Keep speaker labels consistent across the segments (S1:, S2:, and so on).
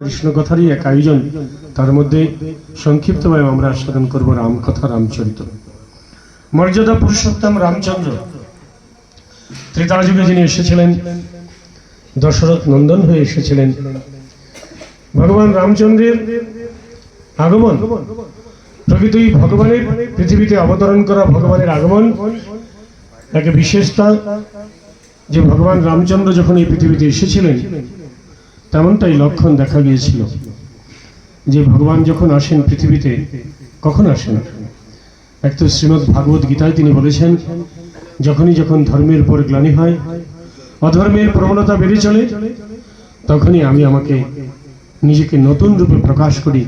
S1: কৃষ্ণ কথারই এক আয়োজন। তার মধ্যে সংক্ষিপ্তভাবে আমরা আস্বাদন করব রামকথা রামচরিত। মর্যাদা পুরুষোত্তম রামচন্দ্র। ত্রেতা যুগে যিনি এসেছিলেন, দশরথ নন্দন হয়ে এসেছিলেন। ভগবান রামচন্দ্রের আগমন, প্রকৃতই ভগবানের পৃথিবীতে অবতরণ করা ভগবানের আগমন, এক বিশেষতা যে ভগবান রামচন্দ্র যখন এই পৃথিবীতে এসেছিলেন তেমনটাই লক্ষণ দেখা গিয়েছিল যে ভগবান যখন আসেন পৃথিবীতে, কখন আসেন? এক তো শ্রীমৎ ভাগবত গীতায় তিনি বলেছেন, যখনই যখন ধর্মের উপর গ্লানি হয়, অধর্মের প্রবণতা বেড়ে চলে, তখনই আমি আমাকে নিজেকে নতুন রূপে প্রকাশ করি,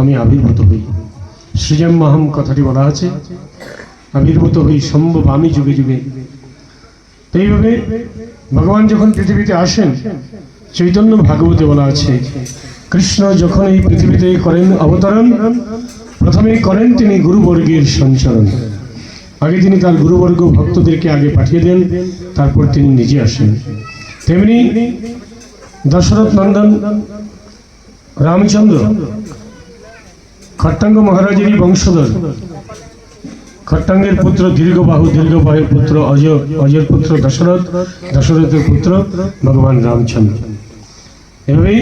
S1: আমি আবির্ভূত হই। সৃজম মহম কথাটি বলা আছে, আবির্ভূত হই সম্ভব আমি যুগে যুগে। তো এইভাবে ভগবান যখন পৃথিবীতে আসেন চৈতন্য ভাগবতে বলা আছে, কৃষ্ণ যখন এই পৃথিবীতে করেন অবতরণ, প্রথমে করেন তিনি গুরুবর্গের সঞ্চরণ আগে তিনি তার গুরুবর্গ ভক্তদেরকে আগে পাঠিয়ে দেন, তারপর তিনি নিজে আসেন। তেমনি দশরথ নন্দন, রামচন্দ্র, খট্টাঙ্গ মহারাজেরই বংশধর। খট্টাঙ্গের পুত্র দীর্ঘবাহু, দীর্ঘবাহুর পুত্র অজয় অজের পুত্র দশরথ, দশরথের পুত্র ভগবান রামচন্দ্র। এভাবেই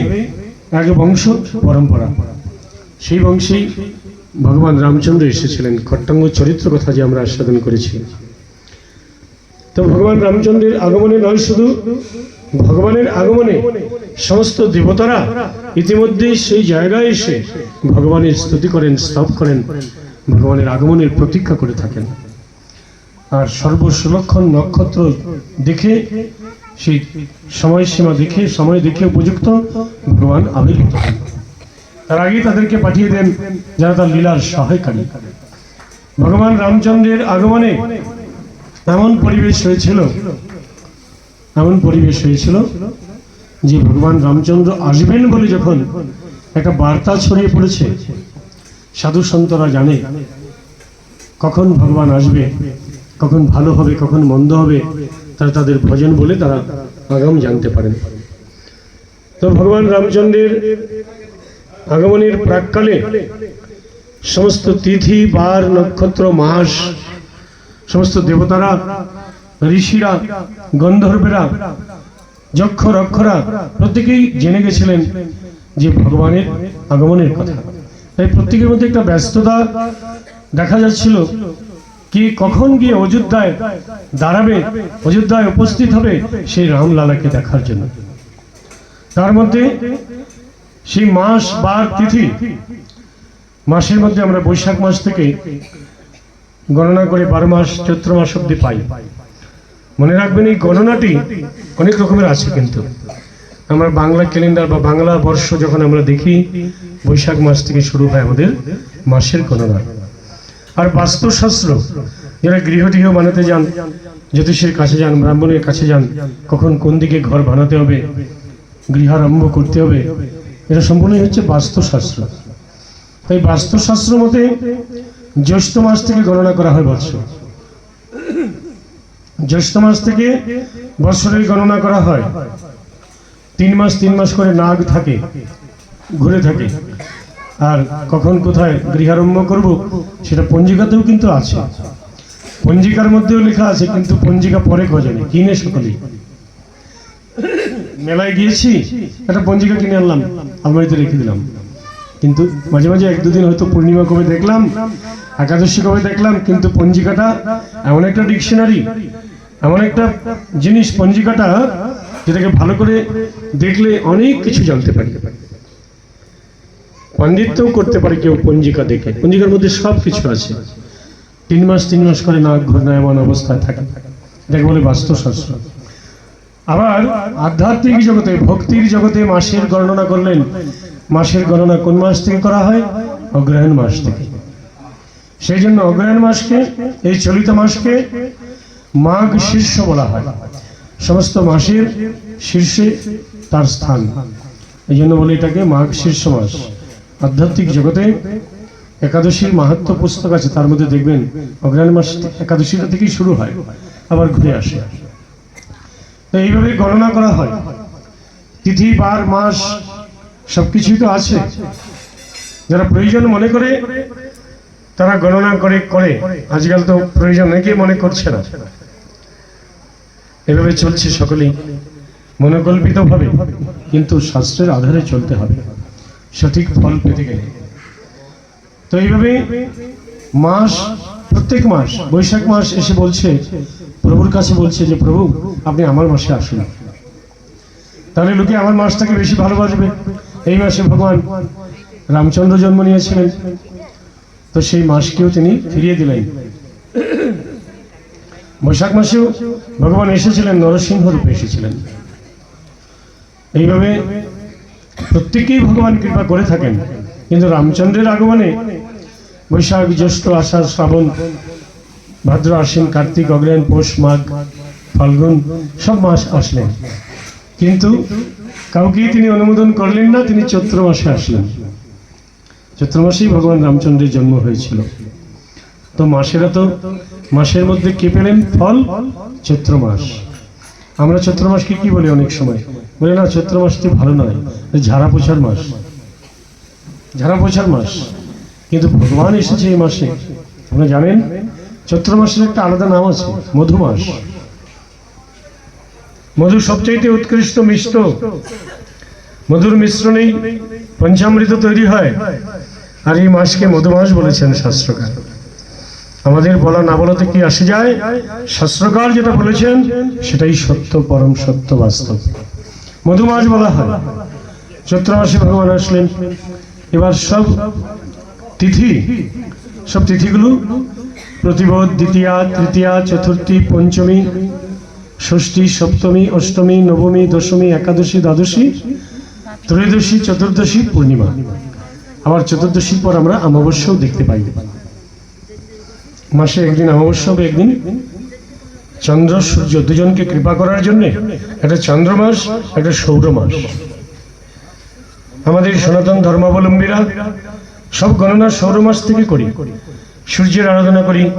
S1: এক বংশ, পরম্পরা। সেই বংশেই ভগবান রামচন্দ্র এসেছিলেন। খট্টাঙ্গ চরিত্র কথা যে আমরা আস্বাদন করেছি। তো ভগবান রামচন্দ্রের আগমনে নয় শুধু, ভগবানের আগমনে সমস্ত দেবতারা ইতিমধ্যে সেই জায়গায় এসে ভগবানের স্তুতি করেন, স্তব করেন, ভগবানের আগমনের প্রতীক্ষা করে থাকেন। আর সর্বসুলক্ষণ নক্ষত্র দেখে সেই সময়সীমা দেখে, সময় দেখে উপযুক্ত, ভগবান আবির্ভূত হন। তার আগেই তাদেরকে পাঠিয়ে দেন যারা তার লীলার সহায়কারী। ভগবান রামচন্দ্রের আগমনে এমন পরিবেশ হয়েছিল, এমন পরিবেশ হয়েছিল যে ভগবান রামচন্দ্র আসবেন বলে যখন একটা বার্তা ছড়িয়ে পড়েছে, সাধু সন্তরা জানে কখন ভগবান আসবে, কখন ভালো হবে, কখন মন্দ হবে। তারা তাদের ভজন বলে তারা আগাম জানতে পারেন। তো ভগবান রামচন্দ্রের আগমনের প্রাককালে সমস্ত তিথি, বার, নক্ষত্র, মাস, সমস্ত দেবতারা, ঋষিরা, গন্ধর্বেরা যক্ষ রক্ষরা প্রত্যেকেই জেনে গেছিলেন যে ভগবানের আগমনের কথা। তাই প্রত্যেকের মধ্যে একটা ব্যস্ততা দেখা যাচ্ছিল। কি, কখন গিয়ে অযোধ্যায় দাঁড়াবে, অযোধ্যায় উপস্থিত হবে, সেই রামলালাকে দেখার জন্য। তার মধ্যে সেই মাস বার তিথি, মাসের মধ্যে আমরা বৈশাখ মাস থেকে গণনা করে বারো মাস, চৈত্র মাস অব্দি পাই। মনে রাখবেন, এই গণনাটি অনেক রকমের আছে কিন্তু। আমরা বাংলা ক্যালেন্ডার বা বাংলা বর্ষ যখন আমরা দেখি, বৈশাখ মাস থেকে শুরু হয় আমাদের মাসের গণনা। আর বাস্তুশাস্ত্র, যারা গৃহটিহ বানাতে যান, জ্যোতিষের কাছে যান, ব্রাহ্মণের কাছে যান, কখন কোন দিকে ঘর বানাতে হবে গৃহারম্ভ করতে হবে এটা সম্পূর্ণই হচ্ছে বাস্তুশাস্ত্র। তাই বাস্তুশাস্ত্র মতে জ্যৈষ্ঠ মাস থেকে গণনা করা হয় বৎসর। জ্যৈষ্ঠ মাস থেকে বৎসরের গণনা করা হয়। তিন মাস তিন মাস করে নাগ থাকে, ঘুরে থাকে। আর কখন কোথায় গৃহারম্ভ করব সেটা পঞ্জিকাতেও কিন্তু আছে। পঞ্জিকার মধ্যেও লেখা আছে, কিন্তু পঞ্জিকা পরে খোঁজে নেই। কিনে সকলেই মেলায় গিয়েছি, একটা পঞ্জিকা কিনে আনলাম, আলমারিতে রেখে দিলাম। কিন্তু মাঝে মাঝে এক দুদিন হয়তো পূর্ণিমা কবে দেখলাম, একাদশী কবে দেখলাম, কিন্তু পঞ্জিকাটা এমন একটা ডিকশনারি, এমন একটা জিনিস, পঞ্জিকাটা যেটাকে ভালো করে দেখলে অনেক কিছু জানতে পারি। পাণ্ডিত্যও করতে পারে কেউ পঞ্জিকা দেখে। পঞ্জিকার মধ্যে সব কিছু আছে। তিন মাস তিন মাস করে নাক ঘটনা এমন অবস্থায় থাকে। এটাকে বলে বাস্তুশাস্ত্র। আবার আধ্যাত্মিক জগতে, ভক্তির জগতে মাসের গণনা করলেন। মাসের গণনা কোন মাস থেকে করা হয়? অগ্রহায়ণ মাস থেকে। সেই জন্য অগ্রহায়ণ মাসকে, এই চলিত মাসকে মাঘ শীর্ষ বলা হয়। সমস্ত মাসের শীর্ষে তার স্থান। এই জন্য বলে এটাকে মাঘ শীর্ষ মাস। আধ্যাত্মিক জগতে একাদশীর মাহাত্ম পুস্তক আছে, তার মধ্যে দেখবেন অগ্রহায়ণ মাস একাদশীটা থেকেই শুরু হয়, আবার ঘুরে আসে। তো এইভাবে গণনা করা হয়। তিথি, বার, মাস সব কিছুই তো আছে। যারা প্রয়োজন মনে করে, তারা গণনা করে করে। আজকাল তো প্রয়োজন অনেকেই মনে করছে না। এভাবে চলছে সকলেই। মনোকল্পিতভাবে, কিন্তু শাস্ত্রের আধারে চলতে হবে। সঠিক ফল পেতে গেলে। তো এইভাবে মাস, প্রত্যেক মাস, বৈশাখ মাস এসে বলছে, প্রভুর কাছে বলছে যে, প্রভু, আপনি আমার মাসে আসুন। তাহলে লোকে আমার মাসটাকে বেশি ভালোবাসবে। এই মাসে ভগবান রামচন্দ্র জন্ম নিয়েছিলেন। তো সেই মাসকেও তিনি ফিরিয়ে দিলেন। বৈশাখ মাসেও ভগবান এসেছিলেন, নরসিংহ রূপে এসেছিলেন। এইভাবে প্রত্যেকেই ভগবান কৃপা করে থাকেন। কিন্তু রামচন্দ্রের আগমনে বৈশাখ, জ্যৈষ্ঠ, আষাঢ়, শ্রাবণ, ভাদ্র, আশ্বিন, কার্তিক, অগ্রহায়ণ, পৌষ, মাঘ, ফাল্গুন সব মাস আসলেন। কিন্তু কাউকেই তিনি অনুমোদন করলেন না, তিনি চৈত্র মাসে আসলেন। চৈত্র মাসেই ভগবান রামচন্দ্রের জন্ম হয়েছিল। তো মাসেরা তো মাসের মধ্যে কে পেলেন ফল চৈত্র মাস আমরা চৈত্র মাসকে কি বলি অনেক সময়? বলি না, চৈত্র মাসটি ভালো নয় ঝাড়া পোছার মাস। ঝাড়া পোছার মাস। কিন্তু ভগবান এসেছে এই মাসে। আপনারা জানেন? চৈত্র মাসের একটা আলাদা নাম আছে, মধু মাস। মধু সবচাইতে উৎকৃষ্ট মিষ্ট। মধুর মিশ্রণেই পঞ্চামৃত তৈরি হয়। আর এই মাসকে মধু মাস বলেছেন শাস্ত্রকার। আমাদের বলা না বলাতে কি আসে যায়? শাস্ত্রকার যেটা বলেছেন, সেটাই সত্য, পরম সত্য, বাস্তব। মধু মাস বলা হয়। চৈত্র মাসে ভগবান আসলেন। এবার সব তিথি, সব তিথিগুলো প্রতিবোধ, দ্বিতীয়া, তৃতীয়া, চতুর্থী, পঞ্চমী, ষষ্ঠী, সপ্তমী, অষ্টমী, নবমী, দশমী, একাদশী, দ্বাদশী, ত্রয়োদশী, চতুর্দশী, পূর্ণিমা। আবার চতুর্দশীর পর আমরা অমাবস্যাও দেখতে পাই। মাসে একদিন অমাবস্যা একদিন। চন্দ্র, সূর্য দুজনকে কৃপা করার জন্য একটা চন্দ্র মাস, একটা সৌর মাস। আমাদের সনাতন ধর্মাবলম্বীরা সব গণনা সৌর মাস থেকে করি। সূর্যের আরাধনা করি।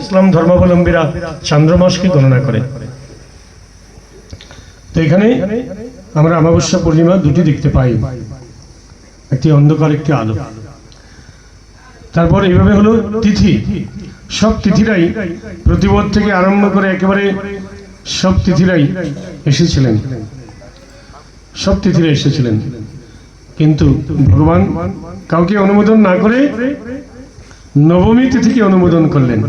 S1: ইসলাম ধর্মাবলম্বীরা চন্দ্র মাসকে গণনা করে। তো এখানে আমরা অমাবস্যা পূর্ণিমা দুটি দেখতে পাই। একটি অন্ধকার, একটি আলো। তারপর এইভাবে হলো তিথি। সব তিথিরাই প্রতিবোধ থেকে আরম্ভ করে একেবারে সব তিথিরাই এসেছিলেন। সব তিথিরা এসেছিলেন। কিন্তু ভগবান কাউকে অনুমোদন না করে নবমী তিথিকে অনুমোদন করলেন।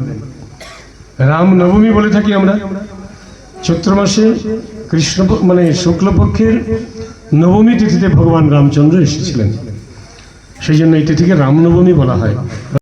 S1: রাম নবমী বলে থাকি আমরা। চৈত্র মাসে কৃষ্ণ মানে শুক্লপক্ষের নবমী তিথিতে ভগবান রামচন্দ্র এসেছিলেন। সেই জন্য এটি থেকে রামনবমী বলা হয়।